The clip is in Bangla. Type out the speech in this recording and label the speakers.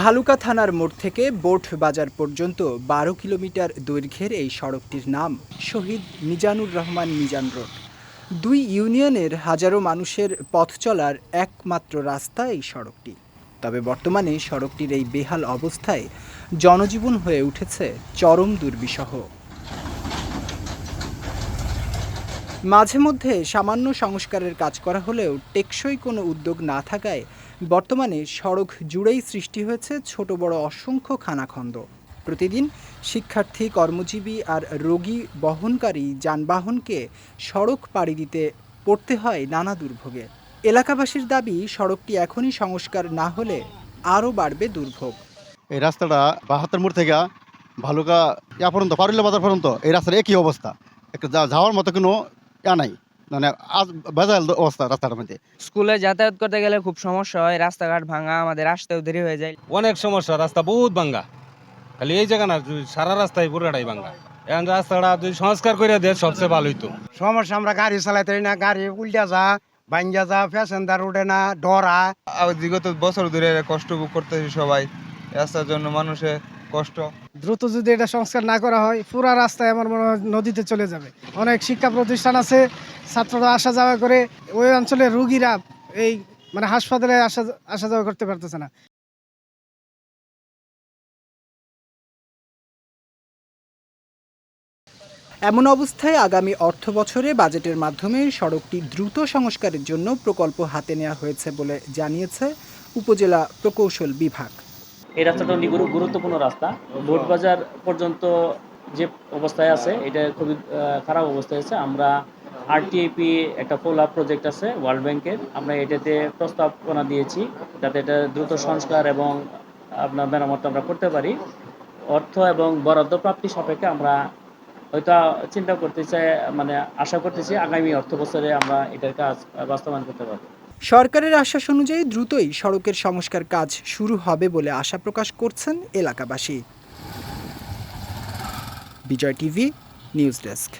Speaker 1: ভালুকা থানার মোড় থেকে বোট বাজার পর্যন্ত বারো কিলোমিটার দৈর্ঘ্যের এই সড়কটির নাম শহীদ মিজানুর রহমান মিজান রোড। দুই ইউনিয়নের হাজারো মানুষের পথ চলার একমাত্র রাস্তা এই সড়কটি। তবে বর্তমানে সড়কটির এই বেহাল অবস্থায় জনজীবন হয়ে উঠেছে চরম দুর্বিষহ। মাঝে মধ্যে সামান্য সংস্কারের কাজ করা হলেও টেকসই কোনো উদ্যোগ না থাকায় বর্তমানে সড়ক জুড়েই সৃষ্টি হয়েছে ছোট বড় অসংখ্য খানাখন্দ। প্রতিদিন শিক্ষার্থী, কর্মজীবী আর রোগী বহনকারী যানবাহনকে সড়ক পাড়ি দিতে পড়তে হয় নানা দুর্ভোগে। এলাকাবাসীর দাবি, সড়কটি এখনই সংস্কার না হলে আরও বাড়বে দুর্ভোগ।
Speaker 2: এই রাস্তাটা বাহাত্তর মোড় থেকে ভালুকা পর্যন্ত পারুল্লা বাজার পর্যন্ত এই রাস্তার একই অবস্থা। একটা যাওয়ার মতো কোনো নাই। মানে আজ অবস্থা রাস্তাটার মধ্যে।
Speaker 3: স্কুলে যাতায়াত করতে গেলে খুব সমস্যা হয় রাস্তাঘাট ভাঙা আমাদের আসতেও দেরি হয়ে যায়।
Speaker 4: অনেক সমস্যা রাস্তা বহুত ভাঙ্গা খালি এই জায়গা না সারা রাস্তায় পুরোটাই ভাঙ্গা এখন রাস্তাটা যদি সংস্কার করে দেয় সবচেয়ে ভালো হইতো।
Speaker 5: সমস্যা আমরা গাড়ি চালাইতে পারি না গাড়ি উল্টা যা ভাঙ্গা যা প্যাসেঞ্জার উঠে না ডরা।
Speaker 6: বিগত বছর ধরে কষ্ট ভোগ করতেছি সবাই। রাস্তার জন্য মানুষের কষ্ট।
Speaker 7: দ্রুত যদি এটা সংস্কার না করা হয় পুরা রাস্তায় আমার মনে হয় নদীতে চলে যাবে। অনেক শিক্ষা প্রতিষ্ঠান আছে ছাত্ররা আসা যাওয়া করে ওই অঞ্চলের রুগীরা এই মানে হাসপাতালে আসা আসা যাওয়া করতে পারতেছে না।
Speaker 1: এমন অবস্থায় আগামী অর্থ বছরে বাজেটের মাধ্যমে সড়কটি দ্রুত সংস্কারের জন্য প্রকল্প হাতে নেওয়া হয়েছে বলে জানিয়েছে উপজেলা প্রকৌশল বিভাগ।
Speaker 8: এই রাস্তাটা অনেক গুরু- গুরুত্বপূর্ণ রাস্তা। বোট বাজার পর্যন্ত যে অবস্থায় আছে, এটা খুবই খারাপ অবস্থায় আছে। আমরা আরটিআইপি একটা ফোল প্রজেক্ট আছে ওয়ার্ল্ড ব্যাংকের আমরা এটাতে প্রস্তাবনা দিয়েছি যাতে এটা দ্রুত সংস্কার এবং আপনার মেরামত আমরা করতে পারি। অর্থ এবং বরাদ্দ প্রাপ্তি সাপেক্ষে আমরা হয়তো চিন্তা করতে চাই মানে আশা করতেছি আগামী অর্থ বছরে আমরা এটার কাজ বাস্তবায়ন করতে পারব।
Speaker 1: সরকারের আশ্বাস অনুযায়ী দ্রুতই সড়কের সংস্কার কাজ শুরু হবে বলে আশা প্রকাশ করছেন এলাকাবাসী। Bijoy TV, news desk.